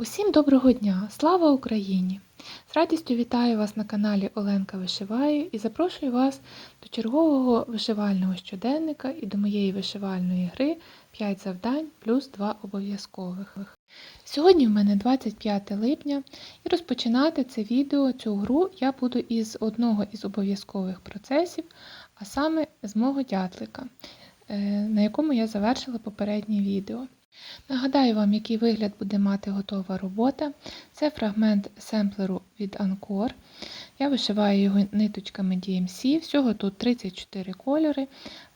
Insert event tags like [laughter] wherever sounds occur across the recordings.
Усім доброго дня! Слава Україні! З радістю вітаю вас на каналі Оленка Вишиває і запрошую вас до чергового вишивального щоденника і до моєї вишивальної гри 5 завдань плюс 2 обов'язкових. Сьогодні в мене 25 липня і розпочинати це відео, цю гру я буду із одного із обов'язкових процесів, а саме з мого дятлика, е, на якому я завершила попереднє відео. Нагадаю вам, який вигляд буде мати готова робота. Це фрагмент семплеру від Анкор. Я вишиваю його ниточками DMC, всього тут 34 кольори.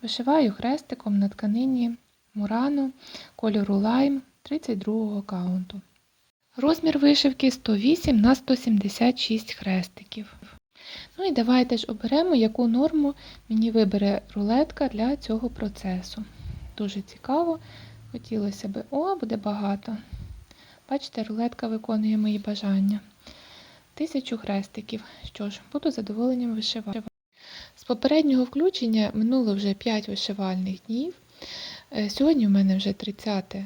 Вишиваю хрестиком на тканині Мурано кольору Lime 32 каунту. Розмір вишивки 108 на 176 хрестиків. Ну і давайте ж оберемо, яку норму мені вибере рулетка для цього процесу. Дуже цікаво. Хотілося б, о, буде багато. Бачите, рулетка виконує мої бажання. Тисячу хрестиків. Що ж, буду задоволенням вишивати. З попереднього включення минуло вже 5 вишивальних днів. Е, Сьогодні в мене вже 30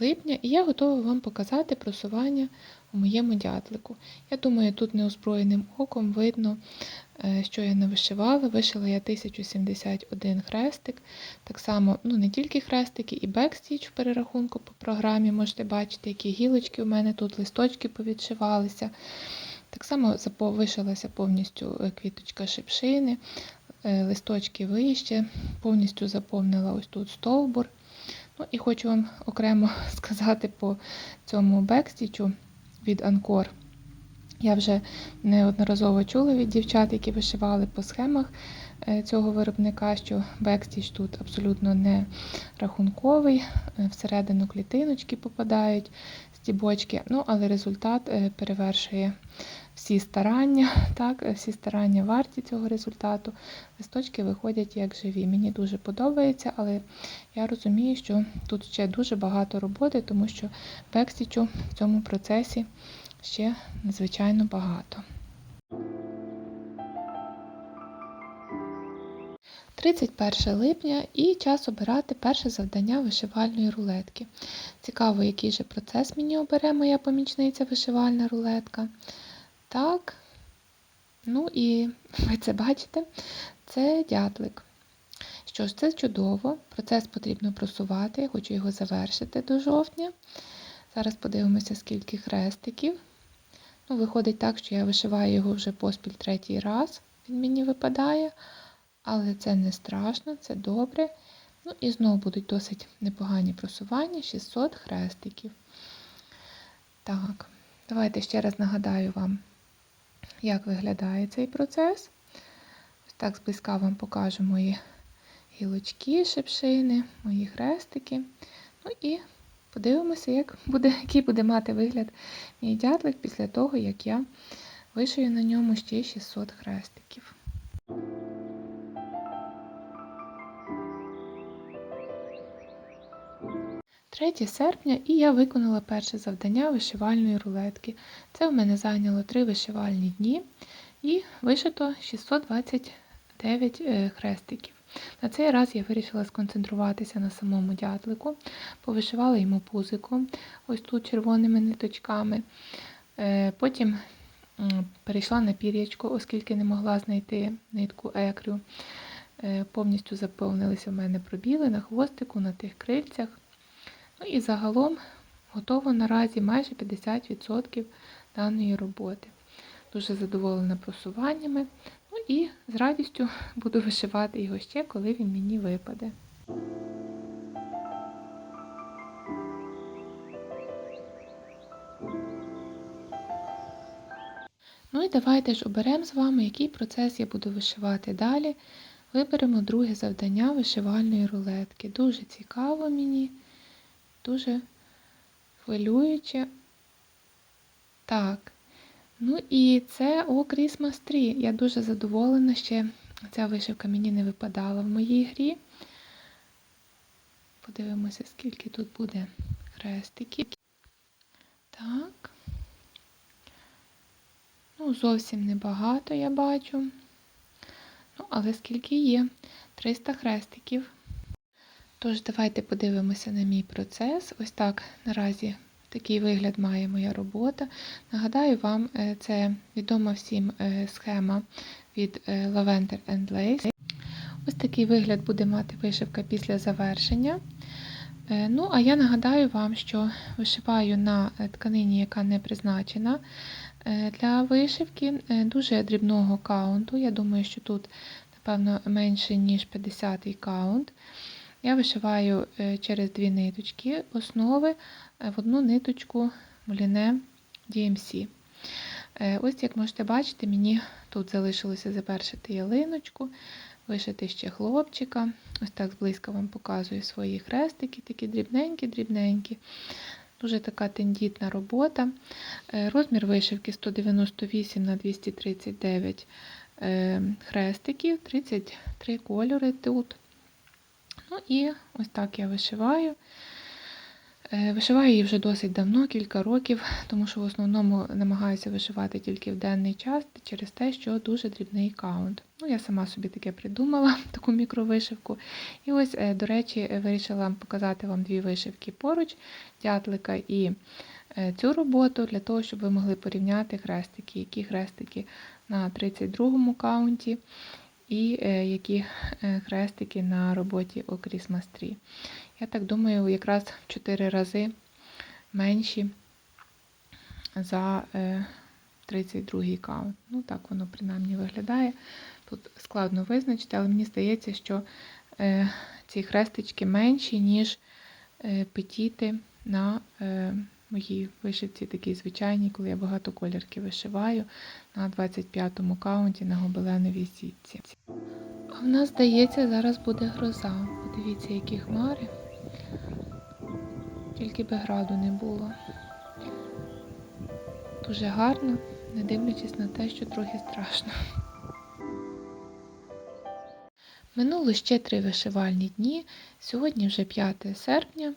липня, і я готова вам показати просування у моєму дятлику. Я думаю, тут неозброєним оком видно, що я не вишивала. Вишила я 1071 хрестик. Так само, ну не тільки хрестики, і бекстіч в перерахунку по програмі. Можете бачити, які гілочки у мене тут, листочки повідшивалися. Так само вишилася повністю е, квіточка шипшини, е, листочки вище, повністю заповнила ось тут стовбур. Ну І хочу вам окремо [laughs] сказати по цьому бекстічу від Анкор. Я вже неодноразово чула від дівчат, які вишивали по схемах е, цього виробника, що бекстіч тут абсолютно не рахунковий, е, всередину клітиночки попадають стібочки, ну, але результат е, перевершує всі старання, [laughs] так, всі старання варті цього результату. Листочки виходять як живі. Мені дуже подобається, але я розумію, що тут ще дуже багато роботи, тому що бекстічу в цьому процесі ще надзвичайно багато. 31 липня і час обирати перше завдання вишивальної рулетки. Цікаво, який же процес мені обере моя помічниця вишивальна рулетка. Так, ну і [laughs] ви це бачите, це дятлик. Що ж, це чудово, процес потрібно просувати, я хочу його завершити до жовтня. Зараз подивимося, скільки хрестиків. Ну, Виходить так, що я вишиваю його вже поспіль третій раз, він мені випадає. Але це не страшно, це добре. Ну і знову будуть досить непогані просування, 600 хрестиків. Так, давайте ще раз нагадаю вам, як виглядає цей процес. Ось так зблизька вам покажу мої гілочки, шипшини, мої хрестики. Ну і подивимося, як буде, який буде мати вигляд мій дятлик після того, як я вишию на ньому ще 600 хрестиків. 3 серпня і я виконала перше завдання вишивальної рулетки. Це в мене зайняло 3 вишивальні дні і вишито 629 е, хрестиків. На цей раз я вирішила сконцентруватися на самому дятлику, повишивала йому пузико, ось тут червоними ниточками. Е, потім перейшла на пір'ячко, оскільки не могла знайти нитку екрю. Е, повністю заповнилися в мене пробіли на хвостику, на тих крильцях. Ну і загалом готово наразі майже 50% даної роботи. Дуже задоволена просуваннями. І з радістю буду вишивати його ще, коли він мені випаде. Ну і давайте ж оберемо з вами, який процес я буду вишивати далі. Виберемо друге завдання вишивальної рулетки. Дуже цікаво мені дуже хвилююче. Так. Ну і це о Christmas Tree. Я дуже задоволена, ще ця вишивка мені не випадала в моїй грі. Подивимося, скільки тут буде хрестиків. Так. Ну, зовсім небагато я бачу. Ну, але скільки є? 300 хрестиків. Тож, давайте подивимося на мій процес. Ось так наразі такий вигляд має моя робота. Нагадаю вам, е, це відома всім е, схема від е, Lavender and Lace. Ось такий вигляд буде мати вишивка після завершення. Ну, а я нагадаю вам, що вишиваю на тканині, яка не призначена для вишивки, дуже дрібного каунту. Я думаю, що тут, напевно, менше, ніж 50 каунт. Я вишиваю через дві ниточки основи в одну ниточку муліне DMC. Е, Ось, як можете бачити, мені тут залишилося завершити ялиночку, вишити ще хлопчика. Ось так зблизька вам показую свої хрестики, такі дрібненькі-дрібненькі. Дуже така тендітна робота. Е, Розмір вишивки 198 на 239 е, хрестиків, 33 кольори тут. Ну і ось так я вишиваю. Е, Вишиваю її вже досить давно, кілька років, тому що в основному намагаюся вишивати тільки в денний час через те, що дуже дрібний каунт. Ну, я сама собі таке придумала, [laughs] таку мікровишивку. І ось, е, до речі, е, вирішила показати вам дві вишивки поруч, дятлика і цю роботу, для того, щоб ви могли порівняти хрестики, які хрестики на 32-му каунті і які хрестики на роботі у Christmas Tree. Я так думаю, якраз в 4 рази менші за е, 32 каунт. Ну, так воно принаймні виглядає. Тут складно визначити, але мені здається, що е, ці хрестички менші, ніж е, петіти на е, моїй вишивці, такій звичайній, коли я багато колірки вишиваю на 25-му каунті на гобеленовій сітці. А в нас, здається, зараз буде гроза. Подивіться, які хмари. Тільки би граду не було. Дуже гарно, не дивлячись на те, що трохи страшно. Минуло ще три вишивальні дні. Сьогодні вже 5 серпня,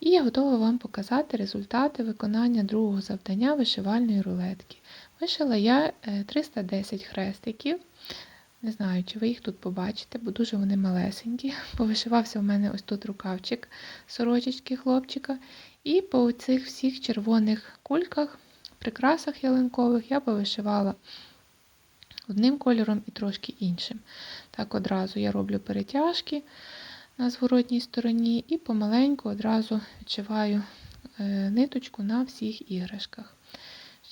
і я готова вам показати результати виконання другого завдання вишивальної рулетки. Вишила я е, 310 хрестиків. Не знаю, чи ви їх тут побачите, бо дуже вони малесенькі. [laughs] Повишивався у мене ось тут рукавчик сорочечки хлопчика. І по цих всіх червоних кульках, прикрасах ялинкових я повишивала одним кольором і трошки іншим. Так одразу я роблю перетяжки на зворотній стороні і помаленьку одразу відшиваю е, ниточку на всіх іграшках.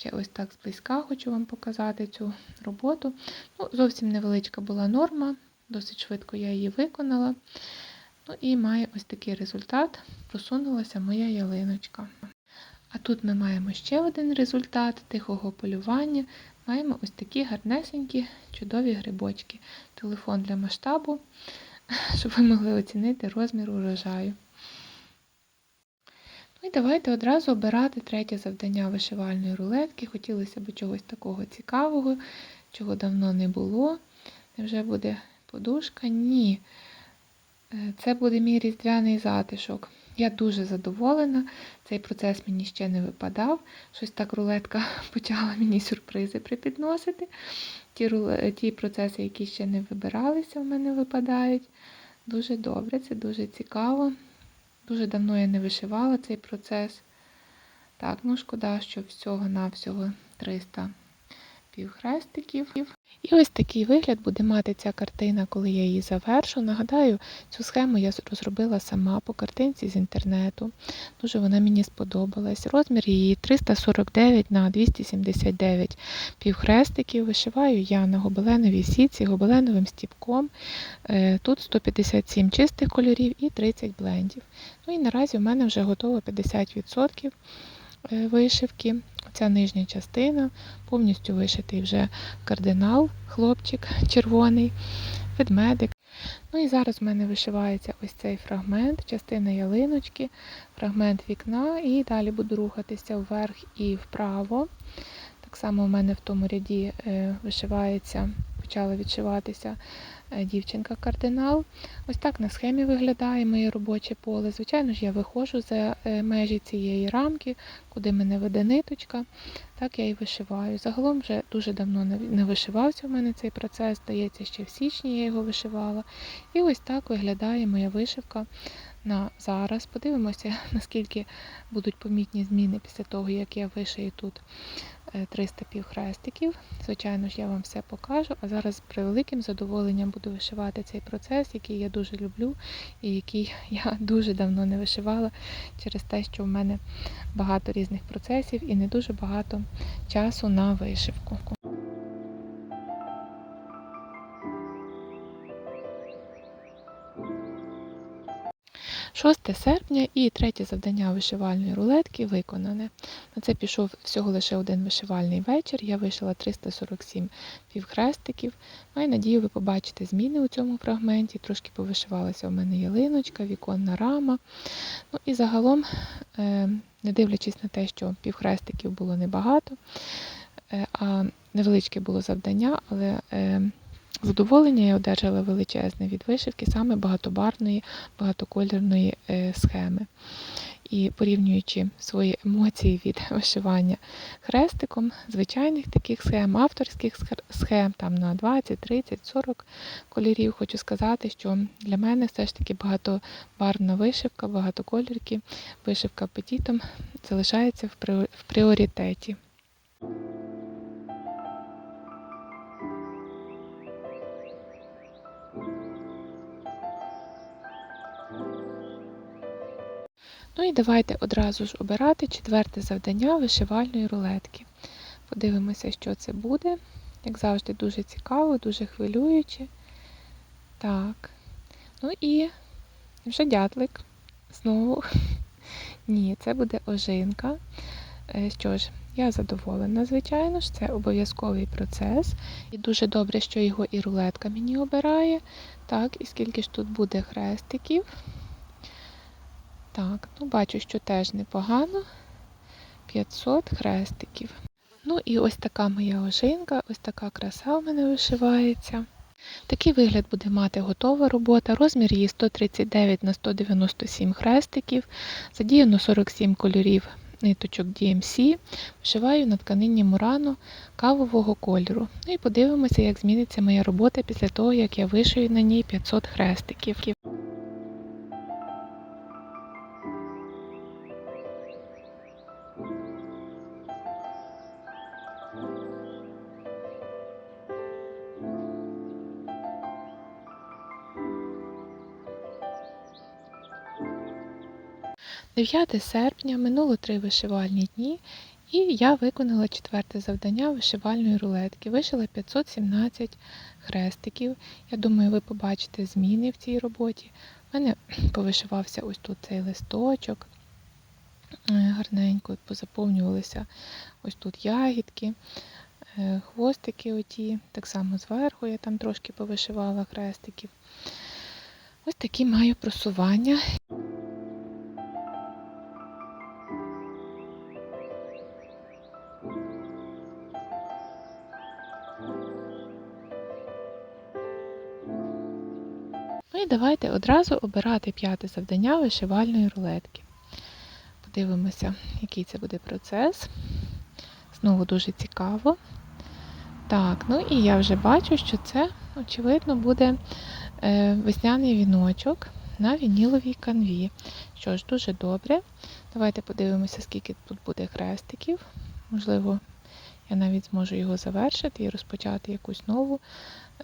Ще ось так зблизька хочу вам показати цю роботу. Ну, Зовсім невеличка була норма, досить швидко я її виконала. Ну і має ось такий результат. Просунулася моя ялиночка. А тут ми маємо ще один результат тихого полювання. Маємо ось такі гарнесенькі, чудові грибочки. Телефон для масштабу, [laughs] щоб ви могли оцінити розмір урожаю. І давайте одразу обирати третє завдання вишивальної рулетки. Хотілося б чогось такого цікавого, чого давно не було. Невже буде подушка? Ні. Е, Це буде мій різдвяний затишок. Я дуже задоволена. Цей процес мені ще не випадав. Щось так рулетка [laughs] почала мені сюрпризи припідносити. Ті, ті процеси, які ще не вибиралися, в мене випадають. Дуже добре, це дуже цікаво. Дуже давно я не вишивала цей процес. Так, ну шкода, що всього-навсього 300 півхрестиків. І ось такий вигляд буде мати ця картина, коли я її завершу. Нагадаю, цю схему я розробила сама по картинці з інтернету. Дуже вона мені сподобалась. Розмір її 349 на 279 півхрестиків. Вишиваю я на гобеленовій сітці гобеленовим стіпком. Е, Тут 157 чистих кольорів і 30 блендів. Ну і наразі в мене вже готово 50% е, вишивки. Ця нижня частина, повністю вишитий вже кардинал, хлопчик червоний, ведмедик. Ну і зараз в мене вишивається ось цей фрагмент, частина ялиночки, фрагмент вікна, і далі буду рухатися вверх і вправо. Так само в мене в тому ряді е, вишивається, почала відшиватися е, дівчинка-кардинал. Ось так на схемі виглядає моє робоче поле. Звичайно ж, я виходжу за е, межі цієї рамки, куди мене веде ниточка. Так я і вишиваю. Загалом вже дуже давно не- вишивався в мене цей процес, здається, ще в січні я його вишивала. І ось так виглядає моя вишивка на зараз. Подивимося, [laughs] наскільки будуть помітні зміни після того, як я вишию тут 300 півхрестиків. Звичайно ж, я вам все покажу. А зараз з превеликим задоволенням буду вишивати цей процес, який я дуже люблю і який [laughs] я дуже давно не вишивала через те, що в мене багато різних процесів і не дуже багато часу на вишивку. 6 серпня і третє завдання вишивальної рулетки виконане. На це пішов всього лише один вишивальний вечір. Я вишила 347 півхрестиків. Маю надію, ви побачите зміни у цьому фрагменті. Трошки повишивалася у мене ялиночка, віконна рама. Ну і загалом, е, не дивлячись на те, що півхрестиків було небагато, е, а невеличке було завдання, але е, Задоволення я одержала величезне від вишивки саме багатобарвної, багатокольорної е, схеми. І порівнюючи свої емоції від [laughs] вишивання хрестиком, звичайних таких схем, авторських схем там на 20, 30, 40 кольорів, хочу сказати, що для мене все ж таки багатобарвна вишивка, багатокольорки, вишивка петітом залишається в пріоритеті. 'Ну і давайте одразу ж обирати четверте завдання вишивальної рулетки. Подивимося, що це буде. Як завжди, дуже цікаво, дуже хвилююче. Так. Ну і вже дятлик. Знову. [laughs] Ні, це буде ожинка. Е, що ж, я задоволена, звичайно ж, це обов'язковий процес. І дуже добре, що його і рулетка мені обирає. Так, і скільки ж тут буде хрестиків. Так, ну бачу, що теж непогано. 500 хрестиків. Ну і ось така моя ожинка, ось така краса в мене вишивається. Такий вигляд буде мати готова робота. Розмір її 139 на 197 хрестиків. Задіяно 47 кольорів ниточок DMC. Вишиваю на тканині мурану кавового кольору. Ну і подивимося, як зміниться моя робота після того, як я вишию на ній 500 хрестиків. Дев'яте серпня минуло три вишивальні дні, і я виконала четверте завдання вишивальної рулетки. Вишила 517 хрестиків. Я думаю, ви побачите зміни в цій роботі. У мене [clears throat] повишивався ось тут цей листочок. Е, гарненько позаповнювалися ось тут ягідки, е, хвостики оті, так само зверху я там трошки повишивала хрестиків. Ось такі маю просування. Давайте одразу обирати п'яте завдання вишивальної рулетки. Подивимося, який це буде процес. Знову дуже цікаво. Так, ну і я вже бачу, що це, очевидно, буде е, весняний віночок на вініловій канві. Що ж, дуже добре. Давайте подивимося, скільки тут буде хрестиків. Можливо, я навіть зможу його завершити і розпочати якусь нову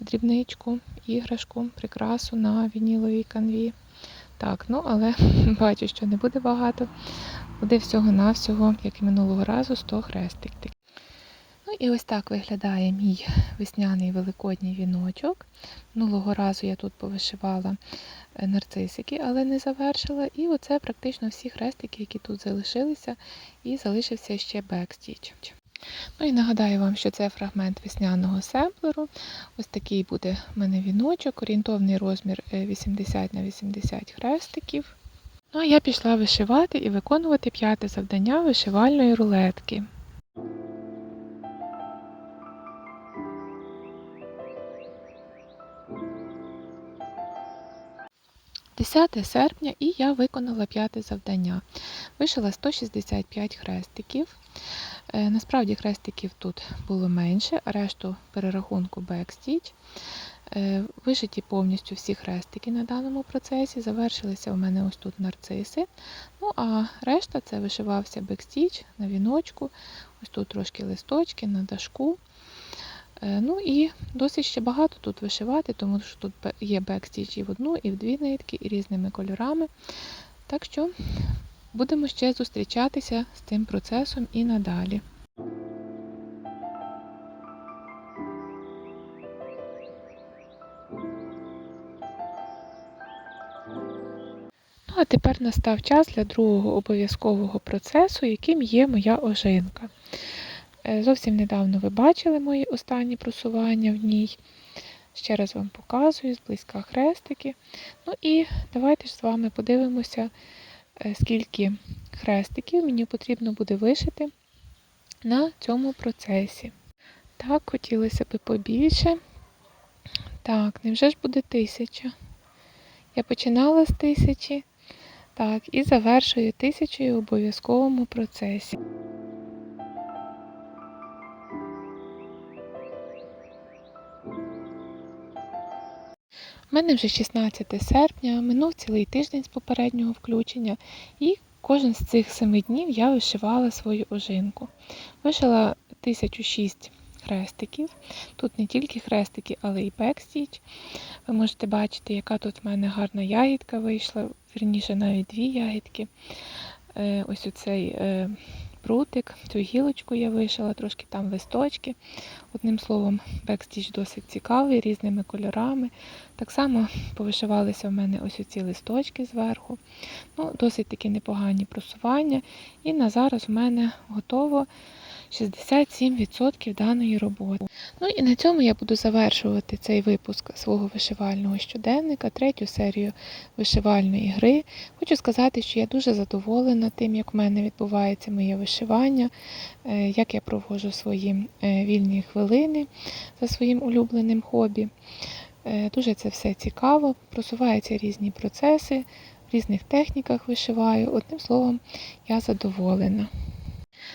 дрібничку, іграшку, прикрасу на вініловій канві. Так, ну але [laughs] бачу, що не буде багато. Буде всього-навсього, як і минулого разу, 100 хрестиків. Ну і ось так виглядає мій весняний великодній віночок. Минулого разу я тут повишивала е, нарцисики, але не завершила. І оце практично всі хрестики, які тут залишилися, і залишився ще бекстіч. Ну і нагадаю вам, що це фрагмент весняного семплеру. Ось такий буде в мене віночок, орієнтовний розмір 80 е, на 80 хрестиків. Ну а я пішла вишивати і виконувати п'яте завдання вишивальної рулетки. 10 серпня і я виконала п'яте завдання. Вишила 165 хрестиків. Е, Насправді хрестиків тут було менше, а решту перерахунку бекстіч. Вишиті повністю всі хрестики на даному процесі. Завершилися у мене ось тут нарциси. Ну а решта це вишивався бекстіч на віночку, ось тут трошки листочки на дашку. Е, Ну і досить ще багато тут вишивати, тому що тут є бекстіч і в одну, і в дві нитки, і різними кольорами. Так що будемо ще зустрічатися з цим процесом і надалі. Ну, а тепер настав час для другого обов'язкового процесу, яким є моя ожинка. Е, Зовсім недавно ви бачили мої останні просування в ній. Ще раз вам показую зблизька хрестики. Ну і давайте ж з вами подивимося, скільки хрестиків мені потрібно буде вишити на цьому процесі. Так, хотілося б побільше. Так, невже ж буде тисяча? Я починала з тисячі. Так, і завершую тисячею в обов'язковому процесі. У мене вже 16 серпня, минув цілий тиждень з попереднього включення, і кожен з цих семи днів я вишивала свою ожинку. Вишила 1006 хрестиків. Тут не тільки хрестики, але й бекстіч. Ви можете бачити, яка тут в мене гарна ягідка вийшла, вірніше навіть дві ягідки. Е, Ось оцей е, прутик, цю гілочку я вишила, трошки там листочки. Одним словом, бекстіч досить цікавий, різними кольорами. Так само повишивалися в мене ось ці листочки зверху. Ну, Досить такі непогані просування. І на зараз в мене готово 67% даної роботи. Ну і на цьому я буду завершувати цей випуск свого вишивального щоденника, третю серію вишивальної гри. Хочу сказати, що я дуже задоволена тим, як в мене відбувається моє вишивання, е, як я проводжу свої е, вільні хвилини за своїм улюбленим хобі. Е, Дуже це все цікаво, просуваються різні процеси, в різних техніках вишиваю. Одним словом, я задоволена.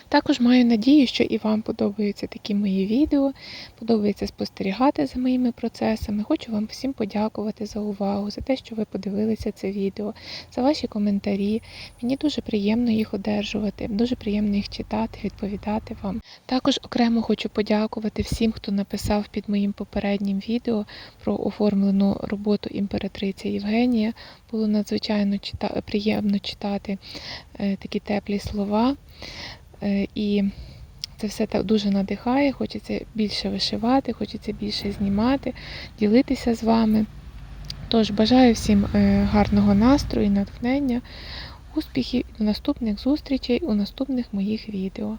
Також маю надію, що і вам подобаються такі мої відео, подобається спостерігати за моїми процесами. Хочу вам всім подякувати за увагу, за те, що ви подивилися це відео, за ваші коментарі. Мені дуже приємно їх одержувати, дуже приємно їх читати, відповідати вам. Також окремо хочу подякувати всім, хто написав під моїм попереднім відео про оформлену роботу імператриці Євгенія. Було надзвичайно приємно читати е, такі теплі слова. Е, І це все так дуже надихає, хочеться більше вишивати, хочеться більше знімати, ділитися з вами. Тож бажаю всім е, гарного настрою, натхнення, успіхів і до наступних зустрічей у наступних моїх відео.